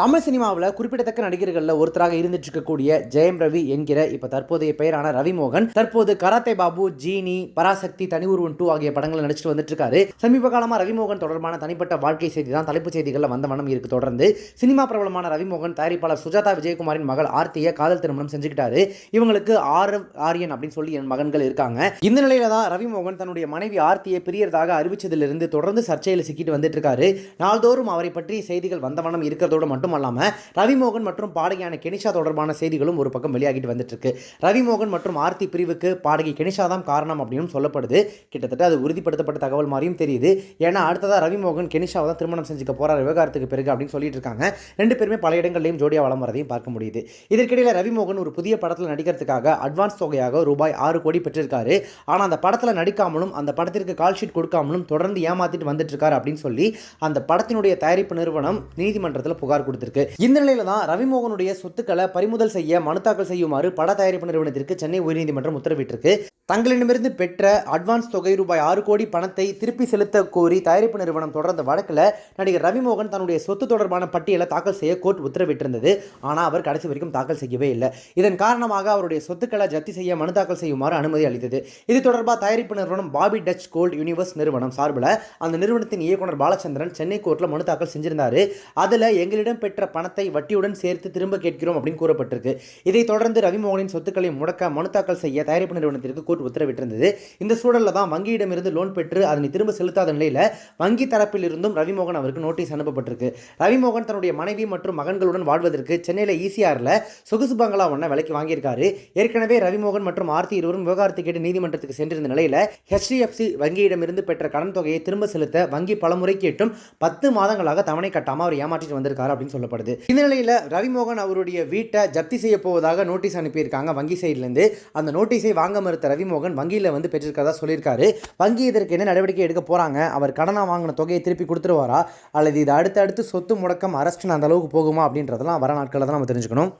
தமிழ் சினிமாவில் குறிப்பிடத்தக்க நடிகர்களில் ஒருத்தராக இருந்துட்டு இருக்கக்கூடிய ஜெயம் ரவி என்கிற இப்போ தற்போதைய பெயரான ரவிமோகன் தற்போது கராத்தே பாபு ஜீனி பராசக்தி தனி உருவன் டூ ஆகிய படங்களை நடிச்சிட்டு வந்துட்டு இருக்காரு சமீப காலமாக ரவிமோகன் தொடர்பான தனிப்பட்ட வாழ்க்கை செய்தி தான் தலைப்புச் செய்திகளில் வந்த வண்ணம் இருக்கு. தொடர்ந்து சினிமா பிரபலமான ரவிமோகன் தயாரிப்பாளர் சுஜாதா விஜயகுமாரின் மகள் ஆர்த்தியை காதல் திருமணம் செஞ்சுக்கிட்டாரு. இவங்களுக்கு ஆர் ஆரியன் அப்படின்னு சொல்லி என் மகன்கள் இருக்காங்க. இந்த நிலையில தான் ரவிமோகன் தன்னுடைய மனைவி ஆர்த்தியை பிரியறதாக அறிவிச்சதிலிருந்து தொடர்ந்து சர்ச்சையில் சிக்கிட்டு வந்துட்டு இருக்காரு நாள்தோறும் அவரை பற்றி செய்திகள் வந்த வண்ணம் இருக்கிறதோடு மட்டுமல்லாமல் ரவிமோகன் மற்றும் பாடகியான கெனிஷா தொடர்பான செய்திகளும் ஒரு பக்கம் வெளியாகிட்டு வந்துட்டுருக்கு. ரவிமோகன் மற்றும் ஆர்த்தி பிரிவுக்கு பாடகி கெனிஷா தான் காரணம் அப்படின்னு சொல்லப்படுது. கிட்டத்தட்ட அது உறுதிப்படுத்தப்பட்ட தகவல் மாதிரியும் தெரியுது. ஏன்னா அடுத்ததாக ரவிமோகன் கெனிஷாவை தான் திருமணம் செஞ்சுக்க போகிறார் விவகாரத்துக்கு பிறகு அப்படின்னு சொல்லிட்டு இருக்காங்க. ரெண்டு பேருமே பல இடங்கள்லையும் ஜோடியா வளம் வரதையும் பார்க்க முடியுது. இதற்கிடையில் ரவிமோகன் ஒரு புதிய படத்தில் நடிக்கிறதுக்காக அட்வான்ஸ் தொகையாக ரூபாய் ஆறு கோடி பெற்றிருக்காரு. ஆனால் அந்த படத்தில் நடிக்காமலும் அந்த படத்திற்கு கால் ஷீட் கொடுக்காமலும் தொடர்ந்து ஏமாத்திட்டு வந்துட்டு இருக்காரு அப்படின்னு சொல்லி அந்த படத்தினுடைய தயாரிப்பு நிறுவனம் நீதிமன்றத்தில் புகார் கொடுத்து கொடுத்திருக்கு இந்த நிலையில தான் ரவிமோகனுடைய சொத்துக்களை பறிமுதல் செய்ய மனு தாக்கல் செய்யுமாறு பட தயாரிப்பு நிறுவனத்திற்கு சென்னை உயர்நீதிமன்றம் உத்தரவிட்டிருக்கு. தங்களிடமிருந்து பெற்ற அட்வான்ஸ் தொகை ரூபாய் ஆறு கோடி பணத்தை திருப்பி செலுத்த கோரி தயாரிப்பு நிறுவனம் தொடர்ந்த வழக்கில் நடிகர் ரவிமோகன் தன்னுடைய சொத்து தொடர்பான பட்டியலை தாக்கல் செய்ய கோர்ட் உத்தரவிட்டிருந்தது. ஆனால் அவர் கடைசி வரைக்கும் தாக்கல் செய்யவே இல்லை. இதன் காரணமாக அவருடைய சொத்துக்களை ஜப்தி செய்ய மனு தாக்கல் செய்யுமாறு அனுமதி அளித்தது. இது தொடர்பாக தயாரிப்பு நிறுவனம் பாபி டச் கோல்ட் யூனிவர்ஸ் நிறுவனம் சார்பில் அந்த நிறுவனத்தின் இயக்குனர் பாலச்சந்திரன் சென்னை கோர்ட்டில் மனு தாக்கல் செஞ்சிருந்தாரு. அதில் எங்களிடம் பெற்ற பணத்தை வட்டியுடன் சேர்த்து திரும்ப கேட்கிறோம் அப்படின்னு கூறப்பட்டிருக்கு. இதைத் தொடர்ந்து ரவிமோகனின் சொத்துக்களை முடக்க மனு தாக்கல் செய்ய தயாரிப்பு நிறுவனத்திற்கு கோர்ட் உத்தரவிட்டிருந்தது. இந்த சூழலில் தான் வங்கியிடமிருந்து லோன் பெற்று அதனை திரும்ப செலுத்தாத நிலையில் வங்கி தரப்பில் இருந்தும் ரவிமோகன் அவருக்கு நோட்டீஸ் அனுப்பப்பட்டிருக்கு. ரவிமோகன் தன்னுடைய மனைவி மற்றும் மகன்களுடன் வாழ்வதற்கு சென்னையில் ஈசிஆரில் சொகுசு பங்களா ஒன்றை விலைக்கு வாங்கியிருக்காரு. ஏற்கனவே ரவிமோகன் மற்றும் ஆர்த்தி இருவரும் விவகாரத்தை கேட்டு நீதிமன்றத்துக்கு சென்றிருந்த நிலையில் ஹெச்டிஎஃப்சி வங்கியிடமிருந்து பெற்ற கடன் தொகையை திரும்ப செலுத்த வங்கி பலமுறை கேட்டும் பத்து மாதங்களாக தவணை கட்டாமல் அவர் ஏமாற்றிட்டு வந்திருக்காரு அப்படின்னு சொல்லப்படுது. இந்த நிலையில் ரவிமோகன் அவருடைய வீட்டை ஜப்தி செய்ய போவதாக நோட்டீஸ் அனுப்பியிருக்காங்க வங்கி சைட்லேருந்து. அந்த நோட்டீஸை வாங்க மறுத்த ரவிமோகன் வங்கியில் வந்து பெற்றிருக்கிறதா சொல்லியிருக்காரு. வங்கி இதற்கு என்ன நடவடிக்கை எடுக்க போகிறாங்க அவர் கடனாக வாங்கின தொகையை திருப்பி கொடுத்துருவாரா? அல்லது இது அடுத்தடுத்து சொத்து முடக்கம் அரஸ்ட்னு அந்த அளவுக்கு போகுமா அப்படின்றதெல்லாம் வர நாட்களில் தான் நம்ம தெரிஞ்சுக்கணும்.